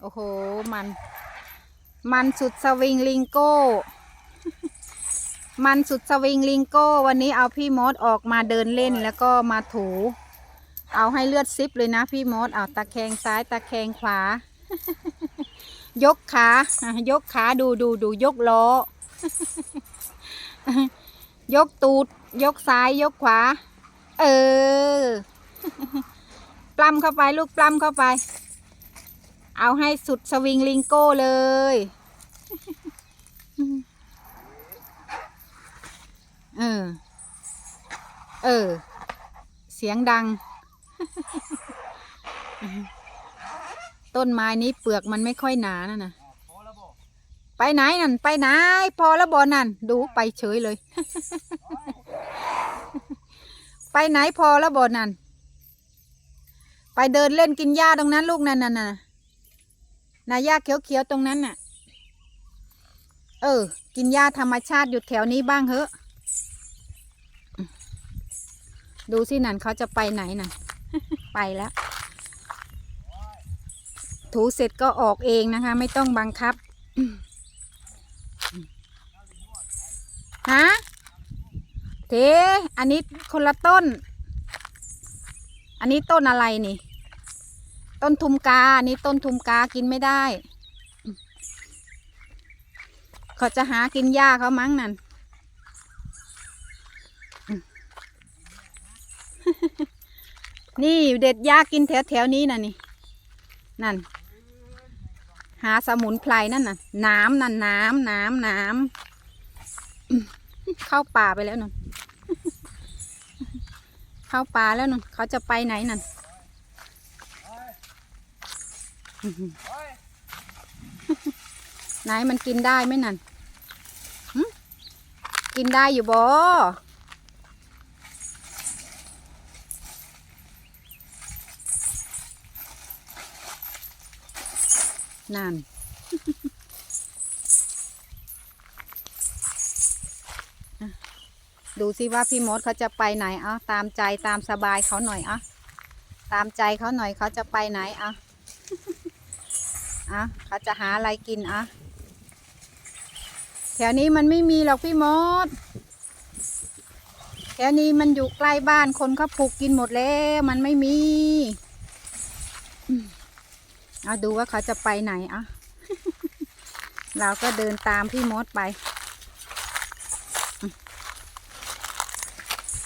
โอ้โห มัน มันสุดสวิงลิงโก้ มันสุดสวิงลิงโก้ วันนี้เอาพี่มดออกมาเดินเล่นแล้วก็มาถู เอาให้เลือดซิปเลยนะพี่มดเอาตะแคงซ้ายตะแคงขวา ยกขายกขาดูดูดูยกล้อยกตูด ยกซ้าย ยกขวา เออ ปล้ำเข้าไปลูกปล้ำเข้าไป เอาให้สุดสวิงลิงโก้เลย เออ เออ เสียงดัง ต้นไม้นี้เปลือกมันไม่ค่อยหนานะนะไปไหนนั่น ไปไหน พอแล้วบอนั่น ดูไปเฉยเลย ไปไหนพอแล้วบอนั่น ไปเดินเล่นกินหญ้าตรงนั้นลูกนั่นน่ะ น่ะน่ะหญ้าเขียวๆตรงนั้นน่ะ เออ กินหญ้าธรรมชาติอยู่แถวนี้บ้างเหอะดูสินั่นเขาจะไปไหนน่ะ ไปแล้ว ถูเสร็จก็ออกเองนะคะ ไม่ต้องบังคับฮะเทอันนี้คนละต้น อันนี้ต้นอะไรนี่ ต้นทุมกานนี้ต้นทุมกากินไม่ได้ เขาจะหากินหญ้าเขามั้งนั่น นี่เด็ดหญ้ากินแถวแถวนี้น่ะนี่ นั่น หาสมุนไพรนั่นน่ะ น้ำนั่นน้ำน้ำน้ำเข้าป่าไปแล้วนุ่น เข้าป่าแล้วนุ่น เขาจะไปไหนนั่น ไหนมันกินได้ไหมนั่นกินได้อยู่บ่นั่นดูสิว่าพี่มดเขาจะไปไหน เอาตามใจตามสบายเขาหน่อยเอาตามใจเขาหน่อยเขาจะไปไหนเอา อะเขาจะหาอะไรกินอะแถวนี้มันไม่มีหรอกพี่มดแถวนี้มันอยู่ใกล้บ้านคนเขาปลูกกินหมดแล้วมันไม่มีอืมเอาดูว่าเขาจะไปไหนอะเราก็เดินตามพี่มดไป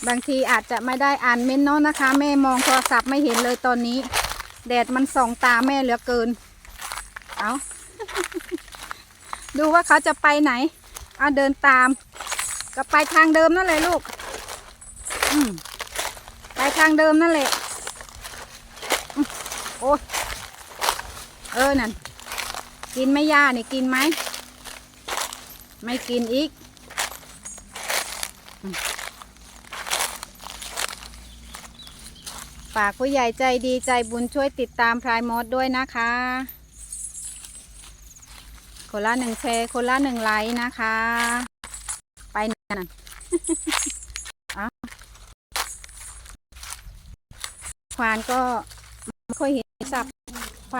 บางทีอาจจะไม่ได้อ่านเม้นต์เนาะนะคะ แม่มองโทรศัพท์ไม่เห็นเลยตอนนี้ แดดมันส่องตาแม่เหลือเกิน เอาดูว่าเขาจะไปไหน เอาเดินตาม ก็ไปทางเดิมนั่นแหละลูก อืมไปทางเดิมนั่นแหละ โอ้ยเออนั่น กินไม่ย่านี่ยกินไหม ไม่กินอีก ฝากผู้ใหญ่ใจดีใจบุญช่วยติดตามพรายมอดด้วยนะคะ คนละหนึ่งแชร์คนละหนึ่งไลค์นะคะ ไปนั่นควานก็ไม่ค่อยเห็นสับไฟ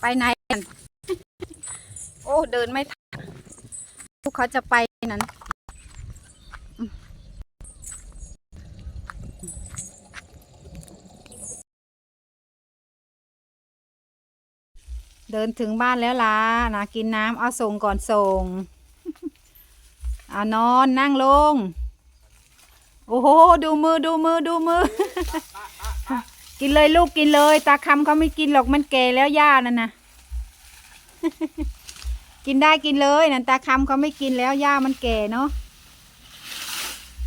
ไปไหนกันโอ้ เดินไม่ทันพวกเขาจะไปนั้น เดินถึงบ้านแล้วล่ะนะกินน้ำเอาส่งก่อนส่งเอานอนนั่งลง โอ้โห ดูมือดูมือดูมือ กินเลยลูกกินเลย ตาคำเขาไม่กินหรอกมันแก่แล้วย่านั่นนะกินได้กินเลยนั่นตาคำเขาไม่กินแล้วย่ามันแก่เนาะ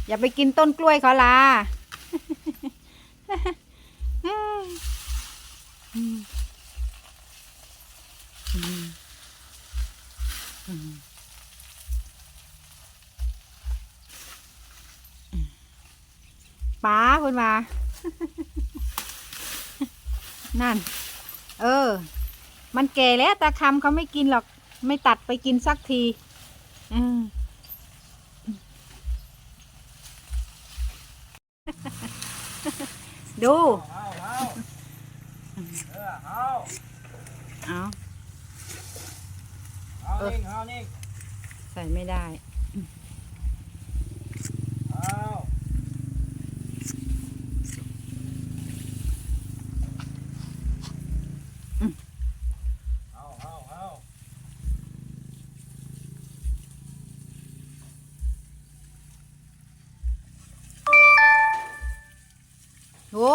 อย่าไปกินต้นกล้วยเขาลา ป้าคุณมา นั่น เออ มันแก่แล้วตาคำเขาไม่กินหรอก ไม่ตัดไปกินสักทีอืมดู เออเอา เอาเอานิ่งเอานิ่งใส่ไม่ได้เอาเอาเอาเอาโอ้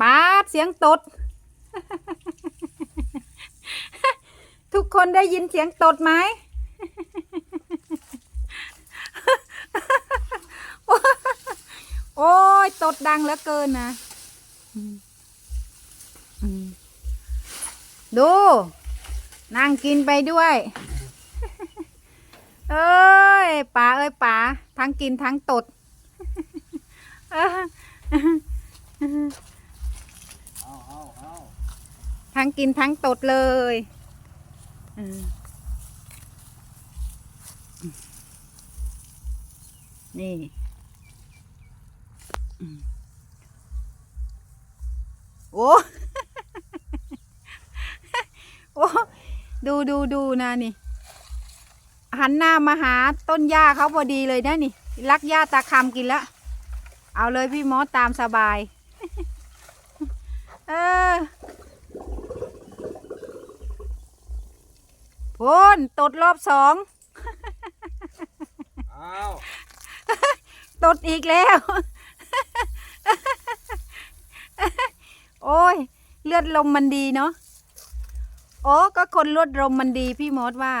ปาดเสียงตด กคนได้ยินเสียงตดไหมโอ้ยตดดังเหลือเกินนะดู นั่งกินไปด้วย เอ้ยป๋าเอ้ยป๋าทั้งกินทั้งตดทั้งกินทั้งตดเลย นี่โอ้โอ้ดูดูดูนะนี่ หันหน้ามาหาต้นหญ้าเขาพอดีเลยนะนี่ รักหญ้าตาคำกินแล้วเอาเลยพี่มอสตามสบาย เออ พ่นตดรอบสองเอาตดอีกแล้ว โอ้ย เลือดลมมันดีเนาะโอ้ก็คนเลือดลมมันดีพี่มอสว่า